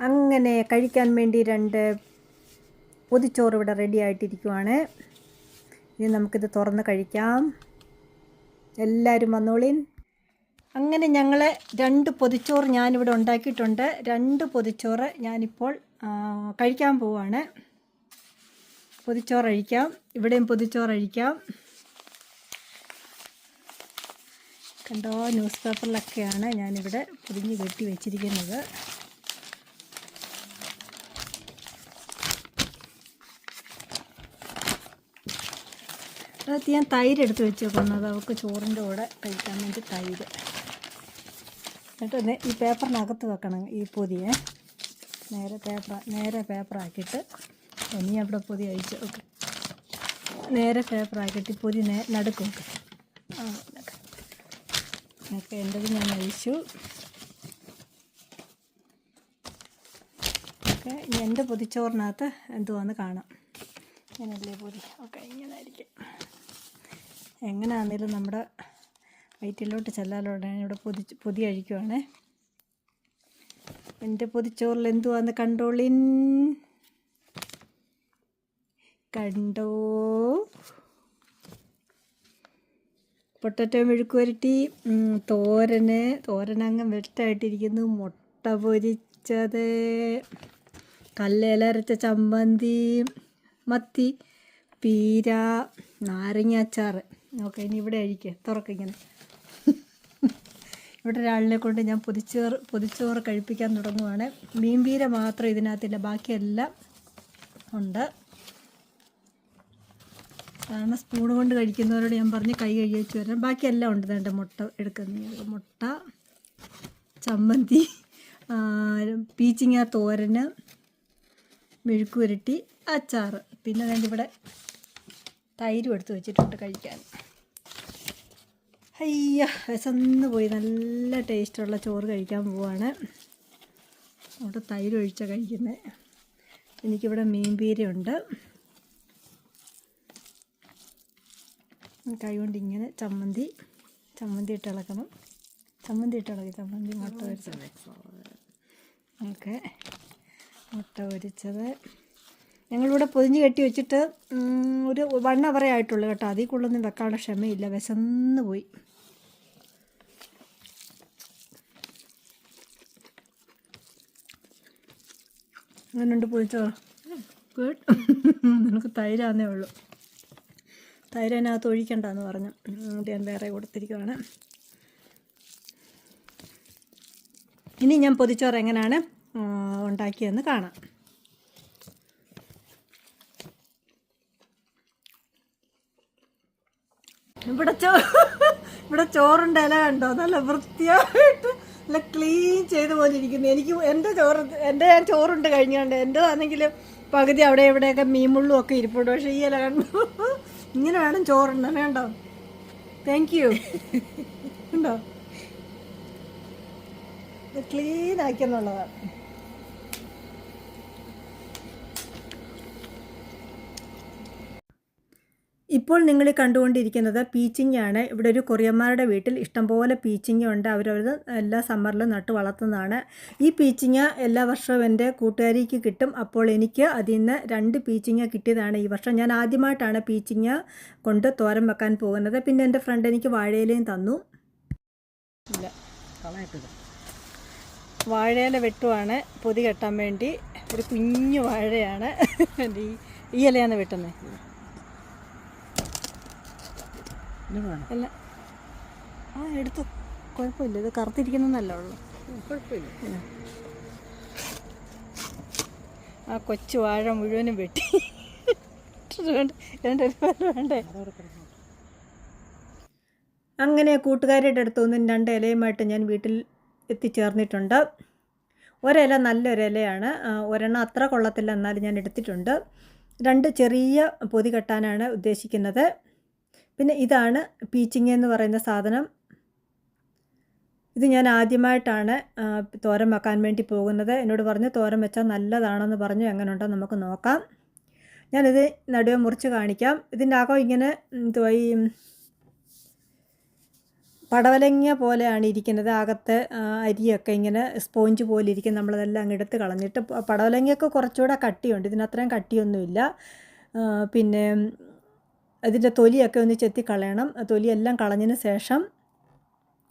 അങ്ങനെ കഴിക്കാൻ വേണ്ടി രണ്ട് പൊതിച്ചോറ് ഇവിടെ റെഡി ആയിട്ടിരിക്കുവാണ്. ഇനി നമുക്കിത് തുറന്ന് കഴിക്കാം. എല്ലാവരും വന്നോളിൻ. അങ്ങനെ ഞങ്ങൾ രണ്ട് പൊതിച്ചോറ് ഞാനിവിടെ ഉണ്ടാക്കിയിട്ടുണ്ട്. രണ്ട് പൊതിച്ചോറ് ഞാനിപ്പോൾ കഴിക്കാൻ പോവാണ്. പൊതിച്ചോറ് അഴിക്കാം ഇവിടെയും പൊതിച്ചോറ് അഴിക്കാം കണ്ടോ ന്യൂസ് പേപ്പറിലൊക്കെയാണ് ഞാനിവിടെ പൊതിഞ്ഞ് കെട്ടി വെച്ചിരിക്കുന്നത്. അതിനകത്ത് ഞാൻ തൈര് എടുത്ത് വെച്ചേക്കുന്നത്. അവൾക്ക് ചോറിന്റെ കൂടെ കഴിക്കാൻ വേണ്ടി തൈര്. എന്നിട്ട് ഈ പേപ്പറിനകത്ത് വെക്കണം ഈ പൊതിയെ. നേരെ പേപ്പർ നേരെ പേപ്പറാക്കിയിട്ട് ഇനി അവിടെ പൊതി അഴിച്ച് ഓക്കെ നേരെ പേപ്പറാക്കിയിട്ട് ഈ പൊതി നേ നടുക്ക്. ഓക്കെ എന്റെത് ഞാൻ അഴിച്ചു. ഓക്കെ ഇനി എന്റെ പൊതിച്ചോറിനകത്ത് എന്തുവാന്ന് കാണാം. ഇങ്ങനല്ലേ പൊതി? ഓക്കെ ഇങ്ങനെ ആയിരിക്കും എങ്ങനെയാണെങ്കിലും നമ്മുടെ വയറ്റിലോട്ട് ചെല്ലാലോടെ ഇവിടെ പൊതി പൊതി അഴിക്കുവാണേ. എന്റെ പൊതിച്ചോറിൽ എന്തുവാന്ന് കണ്ടോളിൻ. കണ്ടോ? പൊട്ടറ്റോ മെഴുക്കുവരട്ടി തോരന്. തോരനങ്ങ് വെട്ടായിട്ടിരിക്കുന്നു മുട്ട പൊരിച്ചത്. കല്ലേലരച്ച ചമ്മന്തി. മത്തി പീര നാരങ്ങ അച്ചാറ്. ഓക്കെ ഇനി ഇവിടെ അഴിക്കുക തുറക്കിങ്ങനെ ഇവിടെ ഒരാളിനെ കൊണ്ട് ഞാൻ പൊതിച്ചോറ് പൊതിച്ചോറ് കഴിപ്പിക്കാൻ തുടങ്ങുവാണ്. മീൻപീര മാത്രം ഇതിനകത്തില്ല ബാക്കിയെല്ലാം ഉണ്ട്. കാരണം സ്പൂൺ കൊണ്ട് കഴിക്കുന്നവരോട് ഞാൻ പറഞ്ഞ് കൈ കഴുകി വരാം ബാക്കിയെല്ലാം ഉണ്ട്. എന്റെ മുട്ട എടുക്കുന്ന മുട്ട ചമ്മന്തി പീച്ചിങ്ങ തോരന് മെഴുക്ക് പുരട്ടി അച്ചാറ്. പിന്നെ ഞാൻ ഇവിടെ തൈരും എടുത്ത് വെച്ചിട്ടുണ്ട് കഴിക്കാൻ. അയ്യ വിശന്ന് പോയി. നല്ല ടേസ്റ്റുള്ള ചോറ് കഴിക്കാൻ പോവാണ്. അവിടെ തൈര് ഒഴിച്ചാണ് കഴിക്കുന്നത് എനിക്കിവിടെ മീൻ പീരയുണ്ട്. കൈ കൊണ്ട് ഇങ്ങനെ ചമ്മന്തി ചമ്മന്തി ഇട്ട് ഇളക്കണം. ചമ്മന്തി ഇട്ട് ഇളക്കി. ചമ്മന്തി മുട്ട പൊരിച്ചത്. ഓക്കെ. മുട്ട പൊരിച്ചത്. ഞങ്ങളിവിടെ പൊതിഞ്ഞ് കെട്ടി വെച്ചിട്ട് ഒരു വൺ അവറേ ആയിട്ടുള്ളൂ കേട്ടോ. അതിൽ കൂടുതലൊന്നും വെക്കാനുള്ള ക്ഷമയില്ല. വിശന്ന് പോയി. അങ്ങനെയുണ്ട് പൊതിച്ചോ ഗുഡ്. നിനക്ക് തൈരാന്നേ ഉള്ളൂ. തൈര് അതിനകത്ത് ഒഴിക്കണ്ടെന്ന് പറഞ്ഞു. അത് ഞാൻ വേറെ കൊടുത്തിരിക്കുവാണ്. ഇനി ഞാൻ പൊതിച്ചോറ് എങ്ങനെയാണ് ഉണ്ടാക്കിയെന്ന് ഉണ്ടാക്കിയതെന്ന് കാണാം. ഇവിടെ ചോ ഇവിടെ ചോറിന്റെ ഇല കണ്ടോ? നല്ല വൃത്തിയായിട്ട് നല്ല ക്ലീൻ ചെയ്ത് പോലെ ഇരിക്കുന്നു എനിക്ക് എന്റെ ചോറ് എന്റെ ഞാൻ ചോറുണ്ട് കഴിഞ്ഞുകൊണ്ട് എന്റെതാണെങ്കിൽ പകുതി അവിടെ ഇവിടെയൊക്കെ മീൻമുള്ളും ഒക്കെ ഇരിപ്പുണ്ട്. പക്ഷേ ഈ ഇല കണ്ടു? ഇങ്ങനെ വേണം ചോറുണ്ട് വേണ്ടോ? താങ്ക് യു ഉണ്ടോ? ക്ലീൻ ആക്കിയെന്നുള്ളതാണ്. ഇപ്പോൾ നിങ്ങൾ കണ്ടുകൊണ്ടിരിക്കുന്നത് പീച്ചിങ്ങയാണ് ഇവിടെ ഒരു കൊറിയന്മാരുടെ വീട്ടിൽ ഇഷ്ടംപോലെ പീച്ചിങ്ങ ഉണ്ട്. അവരവർ എല്ലാ സമ്മറിലും നട്ട് വളർത്തുന്നതാണ്. ഈ പീച്ചിങ്ങ എല്ലാ വർഷവും എന്റെ കൂട്ടുകാരിക്ക് കിട്ടും. അപ്പോൾ എനിക്ക് അതിൽ നിന്ന് രണ്ട് പീച്ചിങ്ങ കിട്ടിയതാണ് ഈ വർഷം. ഞാൻ ആദ്യമായിട്ടാണ് പീച്ചിങ്ങ കൊണ്ട് തോരൻ വെക്കാൻ പോകുന്നത്. പിന്നെ എന്റെ ഫ്രണ്ട് എനിക്ക് വാഴയിലയും തന്നു. ഇല്ല വാഴയില വെട്ടുവാണ് പൊതി കെട്ടാൻ വേണ്ടി. ഒരു കുഞ്ഞു വാഴയാണ്. ഈ ഇലയാണ് വെട്ടുന്നത് ഇനി വേണം അല്ല. ആ എടുത്തു. കുഴപ്പമില്ല. ഇത് കറുത്തിരിക്കുന്നതല്ല ഉള്ളു. കുഴപ്പമില്ല. ആ. കൊച്ചു വാഴ മുഴുവനും വെട്ടി. വേണ്ട. അങ്ങനെ കൂട്ടുകാരുടെ അടുത്തു നിന്നും രണ്ട് ഇലയുമായിട്ട് ഞാൻ വീട്ടിൽ എത്തിച്ചേർന്നിട്ടുണ്ട്. ഒരില നല്ലൊരിലയാണ്. ഒരെണ്ണം അത്ര കൊള്ളത്തില്ല എന്നാലും ഞാൻ എടുത്തിട്ടുണ്ട്. രണ്ട് ചെറിയ പൊതി കെട്ടാനാണ് ഉദ്ദേശിക്കുന്നത്. പിന്നെ ഇതാണ് പീച്ചിങ് എന്ന് പറയുന്ന സാധനം. ഇത് ഞാൻ ആദ്യമായിട്ടാണ് തോരൻ വെക്കാൻ വേണ്ടി പോകുന്നത്. എന്നോട് പറഞ്ഞു തോരൻ വെച്ചാൽ നല്ലതാണെന്ന് പറഞ്ഞു. എങ്ങനെയുണ്ടോ നമുക്ക് നോക്കാം. ഞാനിത് നടുവെ മുറിച്ച് കാണിക്കാം. ഇതിന്റെ അകം ഇങ്ങനെ ഈ പടവലങ്ങ പോലെയാണ് ഇരിക്കുന്നത്. അകത്തെ അരിയൊക്കെ ഇങ്ങനെ സ്പോഞ്ച് പോലെ ഇരിക്കും. നമ്മളതെല്ലാം അങ്ങ് എടുത്ത് കളഞ്ഞിട്ട് പടവലങ്ങയൊക്കെ കുറച്ചുകൂടെ കട്ടിയുണ്ട്. ഇതിനത്രയും കട്ടിയൊന്നുമില്ല. പിന്നെ ഇതിന്റെ തൊലിയൊക്കെ ഒന്ന് ചെത്തി കളയണം തൊലിയെല്ലാം കളഞ്ഞതിന് ശേഷം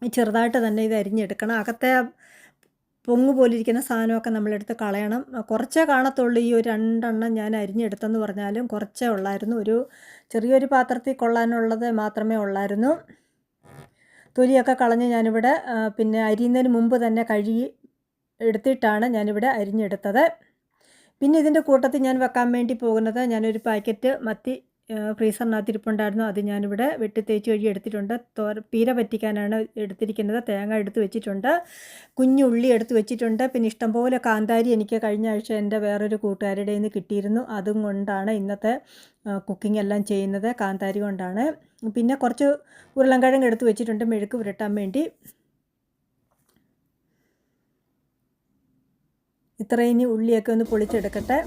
ചെറുതായിട്ട് തന്നെ ഇത് അരിഞ്ഞെടുക്കണം. അകത്തെ പൊങ്ങു പോലിരിക്കുന്ന സാധനമൊക്കെ നമ്മളെടുത്ത് കളയണം. കുറച്ചേ കാണത്തുള്ളൂ. ഈ ഒരു രണ്ടെണ്ണം ഞാൻ അരിഞ്ഞെടുത്തെന്ന് പറഞ്ഞാലും കുറച്ചേ ഉള്ളായിരുന്നു. ഒരു ചെറിയൊരു പാത്രത്തിൽ കൊള്ളാനുള്ളത് മാത്രമേ ഉള്ളായിരുന്നു. തൊലിയൊക്കെ കളഞ്ഞ് ഞാനിവിടെ പിന്നെ അരിയുന്നതിന് മുമ്പ് തന്നെ കഴുകി എടുത്തിട്ടാണ് ഞാനിവിടെ അരിഞ്ഞെടുത്തത്. പിന്നെ ഇതിന്റെ കൂട്ടത്തിൽ ഞാൻ വെക്കാൻ വേണ്ടി പോകുന്നത് ഞാനൊരു പാക്കറ്റ് മത്തി ഫ്രീസറിനകത്ത് ഇരിപ്പുണ്ടായിരുന്നു അത് ഞാനിവിടെ വെട്ടി തേച്ച് കഴുകി എടുത്തിട്ടുണ്ട്. തോര പീര പറ്റിക്കാനാണ് എടുത്തിരിക്കുന്നത്. തേങ്ങ എടുത്ത് വെച്ചിട്ടുണ്ട്. കുഞ്ഞുള്ളി എടുത്ത് വെച്ചിട്ടുണ്ട്. പിന്നെ ഇഷ്ടംപോലെ കാന്താരി എനിക്ക് കഴിഞ്ഞ ആഴ്ച എന്റെ വേറൊരു കൂട്ടുകാരുടെ നിന്ന് കിട്ടിയിരുന്നു. അതും കൊണ്ടാണ് ഇന്നത്തെ കുക്കിംഗ് എല്ലാം ചെയ്യുന്നത് കാന്താരി കൊണ്ടാണ്. പിന്നെ കുറച്ച് ഉരുളൻകിഴങ്ങ് എടുത്ത് വെച്ചിട്ടുണ്ട്. മെഴുക്ക് പുരട്ടാൻ വേണ്ടി. ഇത്രയും ഉള്ളിയൊക്കെ ഒന്ന് പൊളിച്ചെടുക്കട്ടെ.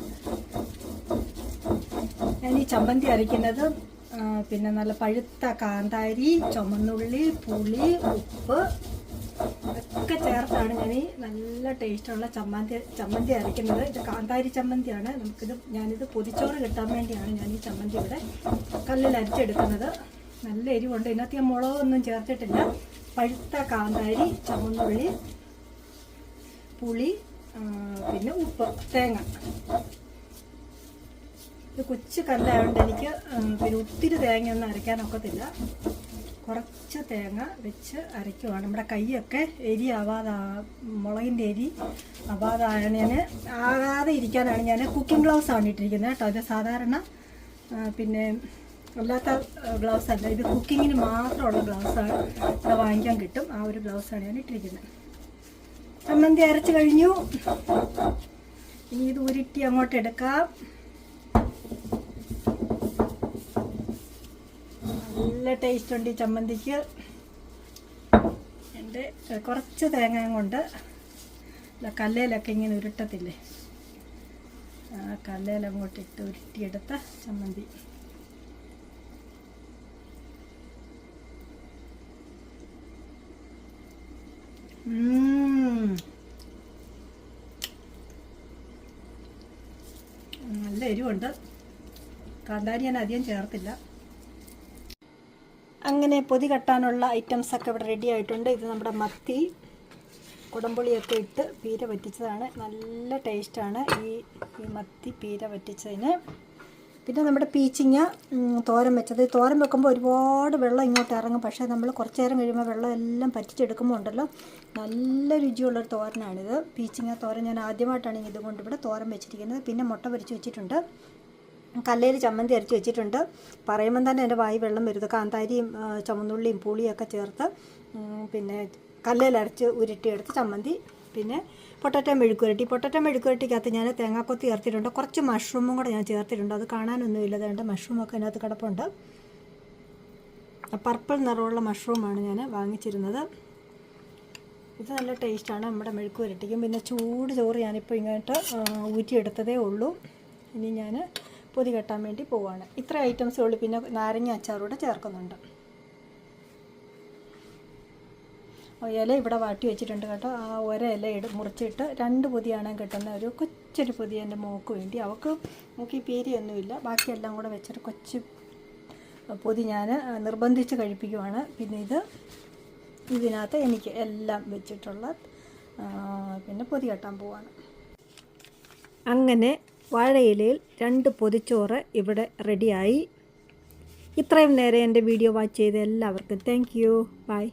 ഞാൻ ഈ ചമ്മന്തി അരയ്ക്കുന്നത് പിന്നെ നല്ല പഴുത്ത കാന്താരി ചുമന്നുള്ളി പുളി ഉപ്പ് ഒക്കെ ചേർത്താണ് ഞാൻ ഈ നല്ല ടേസ്റ്റുള്ള ചമ്മന്തി ചമ്മന്തി അരയ്ക്കുന്നത്. ഇത് കാന്താരി ചമ്മന്തിയാണ്. നമുക്കിത് ഞാനിത് പൊതിച്ചോറ് കിട്ടാൻ വേണ്ടിയാണ് ഞാൻ ഈ ചമ്മന്തി ഇവിടെ കല്ലിൽ അരിച്ചെടുക്കുന്നത്. നല്ല എരിവുണ്ട്. ഇതിനകത്ത് ഞാൻ മുളകൊന്നും ചേർത്തിട്ടില്ല. പഴുത്ത കാന്താരി ചുമന്നുള്ളി പുളി പിന്നെ ഉപ്പ് തേങ്ങ. ഇത് കൊച്ചു കല്ലായതുകൊണ്ട് എനിക്ക് പിന്നെ ഒത്തിരി തേങ്ങയൊന്നും അരയ്ക്കാനൊക്കത്തില്ല കുറച്ച് തേങ്ങ വെച്ച് അരയ്ക്കുവാണ്. നമ്മുടെ കൈയൊക്കെ എരി ആവാതെ മുളകിന്റെ എരി ആവാതാണ് ഞാൻ ആകാതെ ഇരിക്കാനാണ് ഞാൻ കുക്കിംഗ് ഗ്ലൗസ് ആണ് ഇട്ടിരിക്കുന്നത് കേട്ടോ. ഇത് സാധാരണ പിന്നെ അല്ലാത്ത ഗ്ലൗസ് അല്ല. ഇത് കുക്കിങ്ങിന് മാത്രമുള്ള ഗ്ലൗസാണ് ഇവിടെ വാങ്ങിക്കാൻ കിട്ടും. ആ ഒരു ഗ്ലൗസാണ് ഞാൻ ഇട്ടിരിക്കുന്നത്. ചമ്മന്തി അരച്ച് കഴിഞ്ഞു. ഇനി ഇത് ഉരുട്ടി അങ്ങോട്ട് എടുക്കാം. നല്ല ടേസ്റ്റ് ഉണ്ട് ഈ ചമ്മന്തിക്ക്. എന്റെ കുറച്ച് തേങ്ങ കൊണ്ട് കല്ലേലൊക്കെ ഇങ്ങനെ ഉരുട്ടത്തില്ലേ? ആ കല്ലേൽ അങ്ങോട്ട് ഇട്ട് ഉരുട്ടിയെടുത്ത ചമ്മന്തി. നല്ല എരിവുണ്ട്. കാന്താരി ഞാൻ അധികം ചേർത്തില്ല. അങ്ങനെ പൊതി കെട്ടാനുള്ള ഐറ്റംസ് ഒക്കെ ഇവിടെ റെഡി ആയിട്ടുണ്ട്. ഇത് നമ്മുടെ മത്തി കുടംപുളിയൊക്കെ ഇട്ട് പീര വറ്റിച്ചതാണ്. നല്ല ടേസ്റ്റാണ് ഈ ഈ മത്തി പീര വറ്റിച്ചതിന്. പിന്നെ നമ്മുടെ പീച്ചിങ്ങ തോരൻ വെച്ചത്. തോരൻ വെക്കുമ്പോൾ ഒരുപാട് വെള്ളം ഇങ്ങോട്ട് ഇറങ്ങും. പക്ഷേ നമ്മൾ കുറച്ച് നേരം കഴിയുമ്പോൾ വെള്ളം എല്ലാം പറ്റിച്ചെടുക്കുമ്പോൾ ഉണ്ടല്ലോ നല്ല രുചിയുള്ളൊരു തോരനാണിത്. പീച്ചിങ്ങ തോരൻ ഞാൻ ആദ്യമായിട്ടാണ് ഇതുകൊണ്ട് ഇവിടെ തോരൻ വെച്ചിരിക്കുന്നത്. പിന്നെ മുട്ട പൊരിച്ച് വെച്ചിട്ടുണ്ട്. കല്ലേൽ ചമ്മന്തി അരച്ച് വെച്ചിട്ടുണ്ട്. പറയുമ്പം തന്നെ എന്റെ വായി വെള്ളം വരുത് കാന്താരിയും ചുമന്നുള്ളിയും പുളിയൊക്കെ ചേർത്ത് പിന്നെ കല്ലേൽ അരച്ച് ഉരുട്ടിയെടുത്ത് ചമ്മന്തി പിന്നെ പൊട്ടറ്റ മെഴുക്കുരട്ടി പൊട്ടറ്റോ മെഴുക്കുരട്ടിക്കകത്ത് ഞാൻ തേങ്ങാക്കൊത്തി ചേർത്തിട്ടുണ്ട്. കുറച്ച് മഷ്റൂമും കൂടെ ഞാൻ ചേർത്തിട്ടുണ്ട്. അത് കാണാനൊന്നും അതുകൊണ്ട് മഷ്റൂമൊക്കെ അതിനകത്ത് കിടപ്പുണ്ട്. പർപ്പിൾ നിറമുള്ള മഷ്റൂമാണ് ഞാൻ വാങ്ങിച്ചിരുന്നത്. ഇത് നല്ല ടേസ്റ്റാണ് നമ്മുടെ മെഴുക്ക് പുരട്ടിക്കും. പിന്നെ ചൂട് ചോറ് ഞാനിപ്പോൾ ഇങ്ങോട്ട് ഊറ്റിയെടുത്തതേ ഉള്ളൂ. ഇനി ഞാൻ പൊതി കെട്ടാൻ വേണ്ടി പോവാണ്. ഇത്ര ഐറ്റംസേ ഉള്ളൂ. പിന്നെ നാരങ്ങ അച്ചാറൂടെ ചേർക്കുന്നുണ്ട്. ഇല ഇവിടെ വാട്ടി വെച്ചിട്ടുണ്ട് കേട്ടോ. ആ ഒര ഇല ഇട മുറിച്ചിട്ട് രണ്ട് പൊതിയാണ് കിട്ടുന്ന ഒരു കൊച്ചൊരു പൊതി എന്റെ മോക്ക് വേണ്ടി. അവൾക്ക് നമുക്ക് ഈ പേരിയൊന്നുമില്ല ബാക്കിയെല്ലാം കൂടെ വെച്ചൊരു കൊച്ച് പൊതി ഞാൻ നിർബന്ധിച്ച് കഴിപ്പിക്കുവാണ്. പിന്നെ ഇത് ഇതിനകത്ത് എനിക്ക് എല്ലാം വെച്ചിട്ടുള്ള പിന്നെ പൊതി കെട്ടാൻ പോവാണ്. അങ്ങനെ വാഴയിലയിൽ രണ്ട് പൊതിച്ചോറ് ഇവിടെ റെഡിയായി. ഇത്രയും നേരം എന്റെ വീഡിയോ വാച്ച് ചെയ്ത എല്ലാവർക്കും താങ്ക് യു. ബൈ.